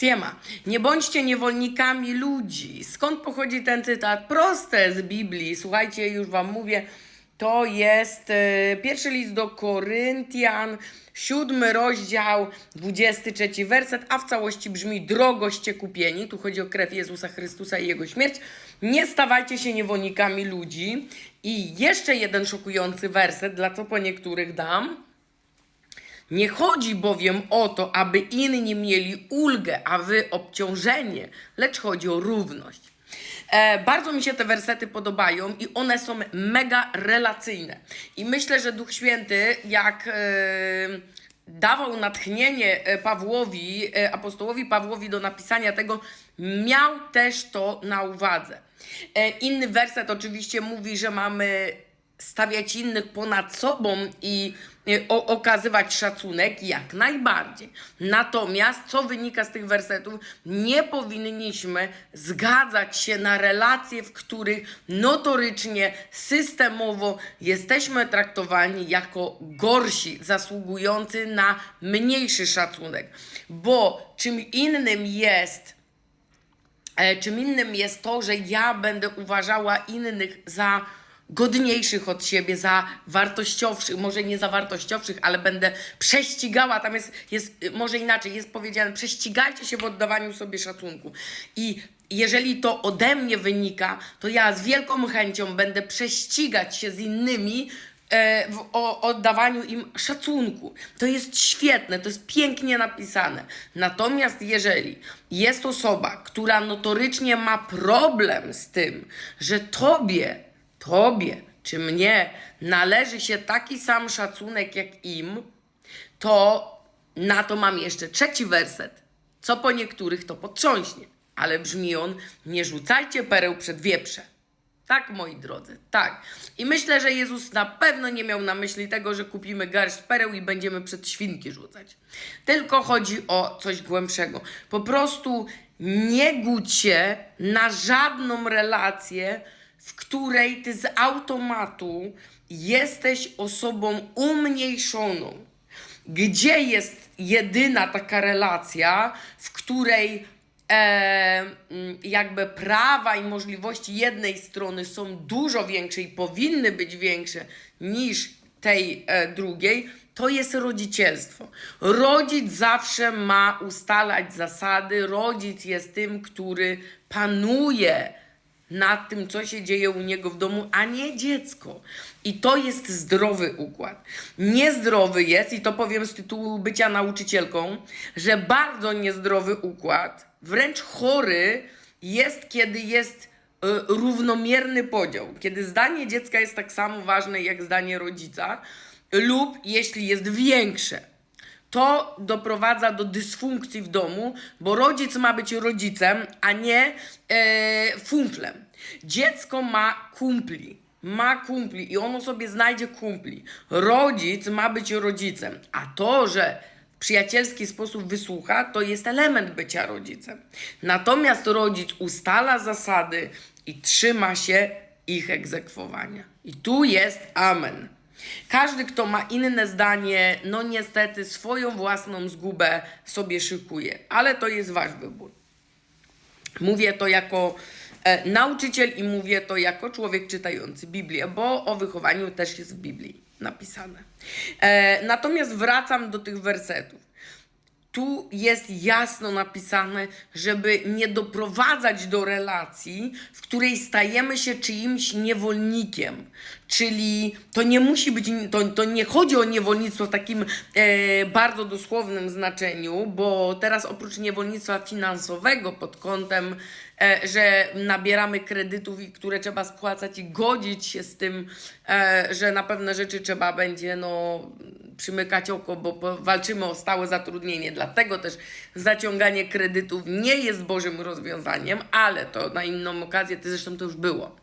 Siema. Nie bądźcie niewolnikami ludzi. Skąd pochodzi ten cytat? Proste z Biblii. Słuchajcie, już wam mówię. To jest e, pierwszy list do Koryntian, siódmy rozdział, 23 werset, a w całości brzmi drogoście kupieni. Tu chodzi o krew Jezusa Chrystusa i Jego śmierć. Nie stawajcie się niewolnikami ludzi. I jeszcze jeden szokujący werset, dla co po niektórych dam. Nie chodzi bowiem o to, aby inni mieli ulgę, a wy obciążenie, lecz chodzi o równość. E, bardzo mi się te wersety podobają i one są mega relacyjne. I myślę, że Duch Święty, jak e, dawał natchnienie e, Pawłowi, e, apostołowi Pawłowi do napisania tego, miał też to na uwadze. E, inny werset oczywiście mówi, że mamy stawiać innych ponad sobą i o, okazywać szacunek, jak najbardziej. Natomiast, co wynika z tych wersetów, nie powinniśmy zgadzać się na relacje, w których notorycznie, systemowo jesteśmy traktowani jako gorsi, zasługujący na mniejszy szacunek. Bo czym innym jest E, Czym innym jest to, że ja będę uważała innych za godniejszych od siebie, za wartościowszych, może nie za wartościowszych, ale będę prześcigała, tam jest, jest może inaczej, jest powiedziane, prześcigajcie się w oddawaniu sobie szacunku. I jeżeli to ode mnie wynika, to ja z wielką chęcią będę prześcigać się z innymi, e, w o oddawaniu im szacunku. To jest świetne, to jest pięknie napisane. Natomiast jeżeli jest osoba, która notorycznie ma problem z tym, że tobie, tobie czy mnie należy się taki sam szacunek jak im, to na to mam jeszcze trzeci werset. Co po niektórych to potrząśnie, ale brzmi on: Nie rzucajcie pereł przed wieprze. Tak, moi drodzy, tak. I myślę, że Jezus na pewno nie miał na myśli tego, że kupimy garść pereł i będziemy przed świnki rzucać. Tylko chodzi o coś głębszego. Po prostu nie gódź się na żadną relację, w której ty z automatu jesteś osobą umniejszoną. Gdzie jest jedyna taka relacja, w której e, mm, jakby prawa i możliwości jednej strony są dużo większe i powinny być większe niż tej e, drugiej, to jest rodzicielstwo. Rodzic zawsze ma ustalać zasady, rodzic jest tym, który panuje nad tym, co się dzieje u niego w domu, a nie dziecko. I to jest zdrowy układ. Niezdrowy jest, i to powiem z tytułu bycia nauczycielką, że bardzo niezdrowy układ, wręcz chory jest, kiedy jest y, równomierny podział, kiedy zdanie dziecka jest tak samo ważne jak zdanie rodzica, lub jeśli jest większe to doprowadza do dysfunkcji w domu, bo rodzic ma być rodzicem, a nie e, funflem. Dziecko ma kumpli. Ma kumpli i ono sobie znajdzie kumpli. Rodzic ma być rodzicem, a to, że w przyjacielski sposób wysłucha, to jest element bycia rodzicem. Natomiast rodzic ustala zasady i trzyma się ich egzekwowania. I tu jest amen. Każdy, kto ma inne zdanie, no niestety swoją własną zgubę sobie szykuje, ale to jest wasz wybór. Mówię to jako e, nauczyciel i mówię to jako człowiek czytający Biblię, bo o wychowaniu też jest w Biblii napisane. E, natomiast wracam do tych wersetów. Tu jest jasno napisane, żeby nie doprowadzać do relacji, w której stajemy się czyimś niewolnikiem. Czyli to nie musi być, to, to nie chodzi o niewolnictwo w takim e, bardzo dosłownym znaczeniu, bo teraz oprócz niewolnictwa finansowego pod kątem, e, że nabieramy kredytów, które trzeba spłacać i godzić się z tym, e, że na pewne rzeczy trzeba będzie no, przymykać oko, bo walczymy o stałe zatrudnienie. Dlatego też zaciąganie kredytów nie jest Bożym rozwiązaniem, ale to na inną okazję, to zresztą to już było.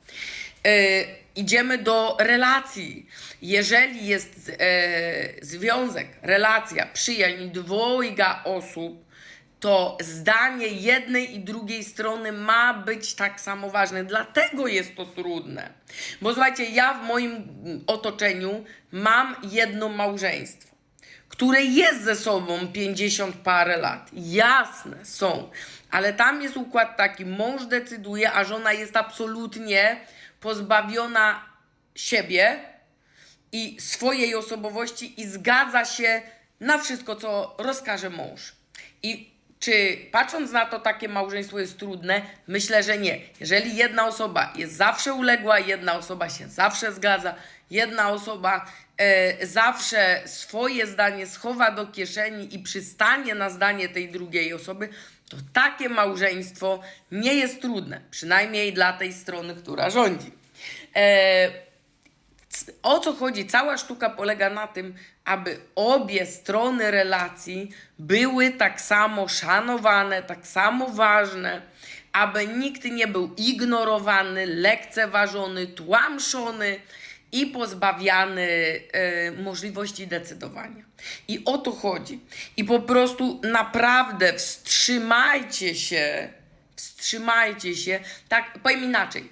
E, idziemy do relacji. Jeżeli jest e, związek, relacja, przyjaźń dwojga osób, to zdanie jednej i drugiej strony ma być tak samo ważne. Dlatego jest to trudne. Bo słuchajcie, ja w moim otoczeniu mam jedno małżeństwo. które jest ze sobą 50 parę lat. Jasne, są. Ale tam jest układ taki, mąż decyduje, a żona jest absolutnie pozbawiona siebie i swojej osobowości i zgadza się na wszystko, co rozkaże mąż. I czy patrząc na to, takie małżeństwo jest trudne? Myślę, że nie. Jeżeli jedna osoba jest zawsze uległa, jedna osoba się zawsze zgadza, jedna osoba e, zawsze swoje zdanie schowa do kieszeni i przystanie na zdanie tej drugiej osoby, to takie małżeństwo nie jest trudne. Przynajmniej dla tej strony, która rządzi. E, o co chodzi? Cała sztuka polega na tym, aby obie strony relacji były tak samo szanowane, tak samo ważne, aby nikt nie był ignorowany, lekceważony, tłamszony i pozbawiany e, możliwości decydowania. I o to chodzi. I po prostu naprawdę wstrzymajcie się, wstrzymajcie się. Tak, powiem inaczej.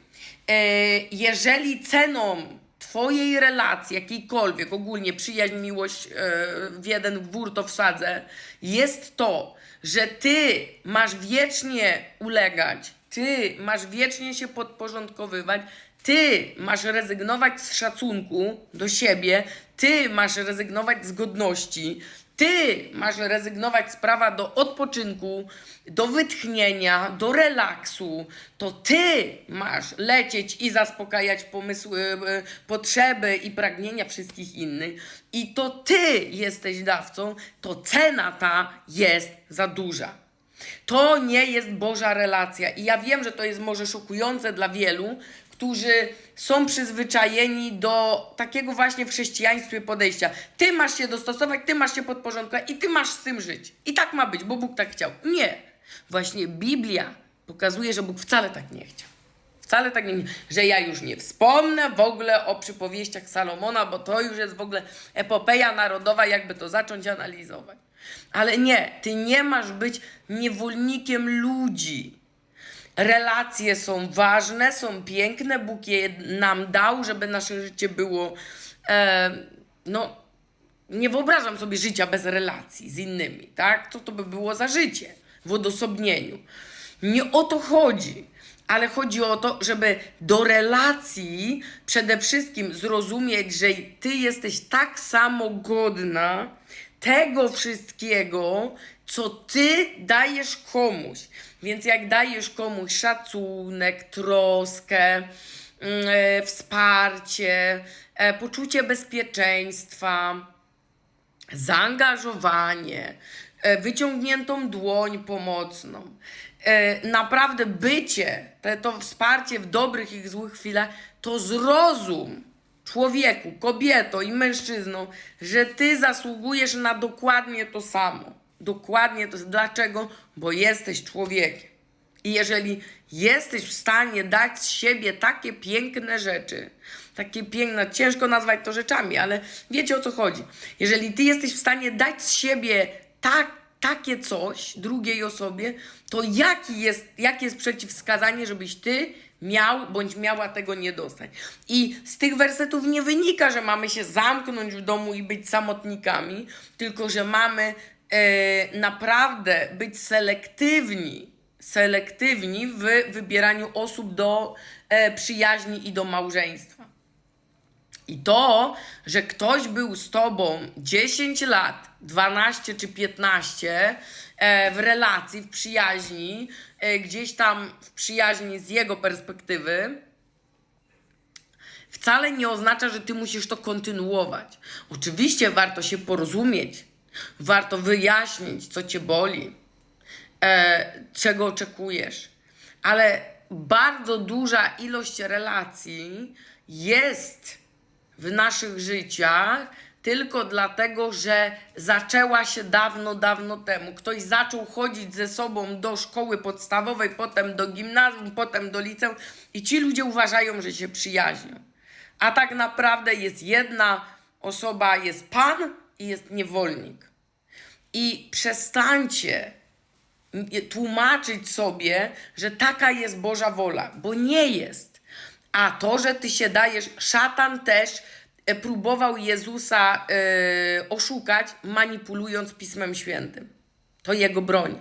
E, jeżeli ceną Twojej relacji, jakiejkolwiek, ogólnie przyjaźń, miłość e, w jeden wór to wsadzę, jest to, że Ty masz wiecznie ulegać, Ty masz wiecznie się podporządkowywać, Ty masz rezygnować z szacunku do siebie, Ty masz rezygnować z godności, ty masz rezygnować z prawa do odpoczynku, do wytchnienia, do relaksu. To ty masz lecieć i zaspokajać pomysły, e, potrzeby i pragnienia wszystkich innych. I to ty jesteś dawcą, to cena ta jest za duża. To nie jest Boża relacja. I ja wiem, że to jest może szokujące dla wielu, którzy są przyzwyczajeni do takiego właśnie w chrześcijaństwie podejścia. Ty masz się dostosować, ty masz się podporządkować i ty masz z tym żyć. I tak ma być, bo Bóg tak chciał. Nie. Właśnie Biblia pokazuje, że Bóg wcale tak nie chciał. Wcale tak nie, że ja już nie wspomnę w ogóle o przypowieściach Salomona, bo to już jest w ogóle epopeja narodowa, jakby to zacząć analizować. Ale nie, ty nie masz być niewolnikiem ludzi. Relacje są ważne, są piękne. Bóg je nam dał, żeby nasze życie było. E, no, nie wyobrażam sobie życia bez relacji z innymi, tak? Co to by było za życie w odosobnieniu? Nie o to chodzi, ale chodzi o to, żeby do relacji przede wszystkim zrozumieć, że ty jesteś tak samo godna tego wszystkiego, co ty dajesz komuś. Więc jak dajesz komuś szacunek, troskę, e, wsparcie, e, poczucie bezpieczeństwa, zaangażowanie, e, wyciągniętą dłoń pomocną, e, naprawdę bycie, te, to wsparcie w dobrych i złych chwilach, to zrozum człowieku, kobieto i mężczyzną, że ty zasługujesz na dokładnie to samo. Dokładnie to. Dlaczego? Bo jesteś człowiekiem. I jeżeli jesteś w stanie dać z siebie takie piękne rzeczy, takie piękne, ciężko nazwać to rzeczami, ale wiecie o co chodzi. Jeżeli ty jesteś w stanie dać z siebie tak, takie coś drugiej osobie, to jaki jest, jakie jest przeciwwskazanie, żebyś ty miał bądź miała tego nie dostać. I z tych wersetów nie wynika, że mamy się zamknąć w domu i być samotnikami, tylko że mamy naprawdę być selektywni, selektywni w wybieraniu osób do e, przyjaźni i do małżeństwa. I to, że ktoś był z tobą 10 lat, 12 czy 15 e, w relacji, w przyjaźni, e, gdzieś tam w przyjaźni z jego perspektywy, wcale nie oznacza, że ty musisz to kontynuować. Oczywiście warto się porozumieć, warto wyjaśnić, co cię boli, e, czego oczekujesz, ale bardzo duża ilość relacji jest w naszych życiach tylko dlatego, że zaczęła się dawno, dawno temu. Ktoś zaczął chodzić ze sobą do szkoły podstawowej, potem do gimnazjum, potem do liceum i ci ludzie uważają, że się przyjaźnią. A tak naprawdę jest jedna osoba, jest pan i jest niewolnik. I przestańcie tłumaczyć sobie, że taka jest Boża wola, bo nie jest. A to, że ty się dajesz, szatan też e, próbował Jezusa e, oszukać, manipulując Pismem Świętym. To jego broń.